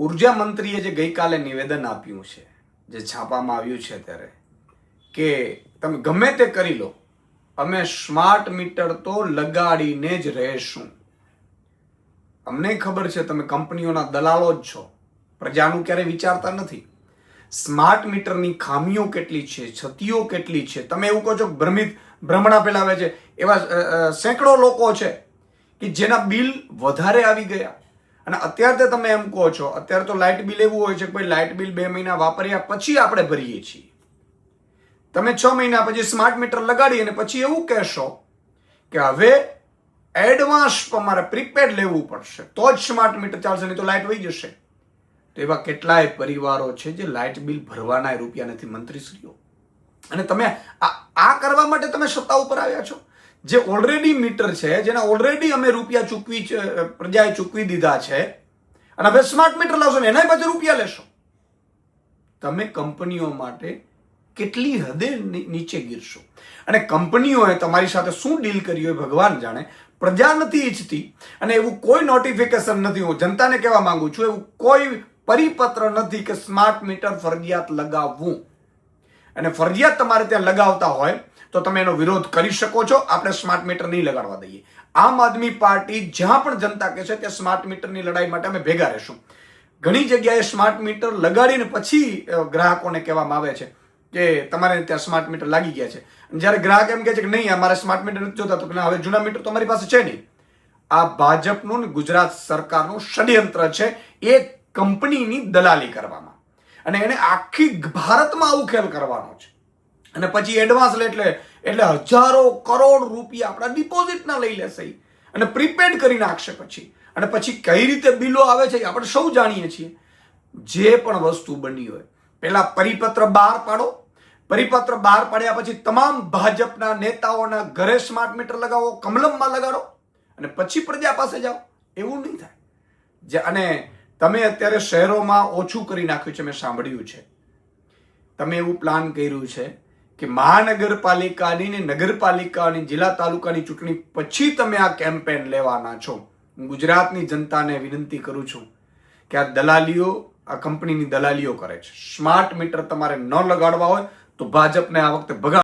ઊર્જા મંત્રીએ જે ગઈકાલે નિવેદન આપ્યું છે, જે છાપામાં આવ્યું છે ત્યારે, કે તમે ગમે તે કરી લો, અમે સ્માર્ટ મીટર તો લગાડીને જ રહેશું. અમને ખબર છે તમે કંપનીઓના દલાલો જ છો, પ્રજાનું ક્યારે વિચારતા નથી. સ્માર્ટ મીટરની ખામીઓ કેટલી છે, છતીઓ કેટલી છે? તમે એવું કહો છો ભ્રમિત, ભ્રમણા ફેલાવે છે. એવા સેંકડો લોકો છે કે જેના બિલ વધારે આવી ગયા. અને અત્યારે તો તમે એમ કહો છો, અત્યારે તો લાઇટ બિલ એવું હોય છે કે ભાઈ લાઇટ બિલ બે મહિના વાપર્યા પછી આપણે ભરીએ છીએ. તમે છ મહિના પછી સ્માર્ટ મીટર લગાડી અને પછી એવું કહેશો કે હવે એડવાન્સ તમારે પ્રીપેડ લેવું પડશે. તો જ સ્માર્ટ મીટર ચાલશે, નહીં તો લાઇટ વહી જશે. તો એવા કેટલાય પરિવારો છે જે લાઇટ બિલ ભરવાના રૂપિયા નથી, મંત્રીશ્રીઓ. અને તમે આ કરવા માટે તમે સત્તા ઉપર આવ્યા છો? જે ઓલરેડી મીટર છે, જેના ઓલરેડી અમે રૂપિયા ચૂકવી પ્રજાએ ચૂકવી દીધા છે, અને હવે સ્માર્ટ મીટર લાવશો ને એના પાછળ રૂપિયા લેશો. તમે કંપનીઓ માટે કેટલી હદે નીચે ગીરશો. અને કંપનીઓએ તમારી સાથે શું ડીલ કરી હોય ભગવાન જાણે, પ્રજા નથી ઈચ્છતી, અને એવું કોઈ નોટિફિકેશન નથી, હું જનતાને કહેવા માંગુ છું, એવું કોઈ પરિપત્ર નથી કે સ્માર્ટ મીટર ફરજિયાત લગાવવું. અને ફરજિયાત તમારે ત્યાં લગાવતા હોય તો તમે એનો વિરોધ કરી શકો છો. આપણે સ્માર્ટ મીટર નહીં લગાડવા દઈએ. આમ આદમી પાર્ટી જ્યાં પણ જનતા કહે છે ત્યાં સ્માર્ટ મીટરની લડાઈ માટે અમે ભેગા રહેશું. ઘણી જગ્યાએ સ્માર્ટ મીટર લગાડીને પછી ગ્રાહકોને કહેવામાં આવે છે કે તમારે ત્યાં સ્માર્ટ મીટર લાગી ગયા છે. જ્યારે ગ્રાહક એમ કહે છે કે નહીં, અમારે સ્માર્ટ મીટર નથી જોતા, તો કે હવે જૂના મીટર તો અમારી પાસે છે નહીં. આ ભાજપનું ગુજરાત સરકારનું ષડયંત્ર છે. એ કંપનીની દલાલી કરવામાં અને એને આખી ભારતમાં આવું ખેલ કરવાનો છે. અને પછી એડવાન્સ લે એટલે એટલે હજારો કરોડ રૂપિયા આપણા ડિપોઝિટના લઈ લેશે અને પ્રીપેડ કરી નાખશે પછી. અને પછી કઈ રીતે બિલો આવે છે આપણે સૌ જાણીએ છીએ. જે પણ વસ્તુ બની હોય. પહેલા પરિપત્ર બહાર પાડો. પરિપત્ર બહાર પાડ્યા પછી તમામ ભાજપના નેતાઓના ઘરે સ્માર્ટ મીટર લગાવો, કમલમમાં લગાડો. અને પછી પ્રજા પાસે જાઓ. એવું નહીં થાય. અને તમે અત્યારે શહેરોમાં ઓછું કરી નાખ્યું છે, મેં સાંભળ્યું છે. તમે એવું પ્લાન કર્યું છે કે મહાનગરપાલિકાની ને નગરપાલિકાની, જિલ્લા તાલુકાની ચૂંટણી પછી તમે આ કેમ્પેન લેવાના છો. હું ગુજરાતની જનતાને વિનંતી કરું છું કે આ દલાલીઓ, આ કંપનીની દલાલીઓ કરે છે. સ્માર્ટ મીટર તમારે ન લગાડવા હોય તો ભાજપને આ વખતે ભગા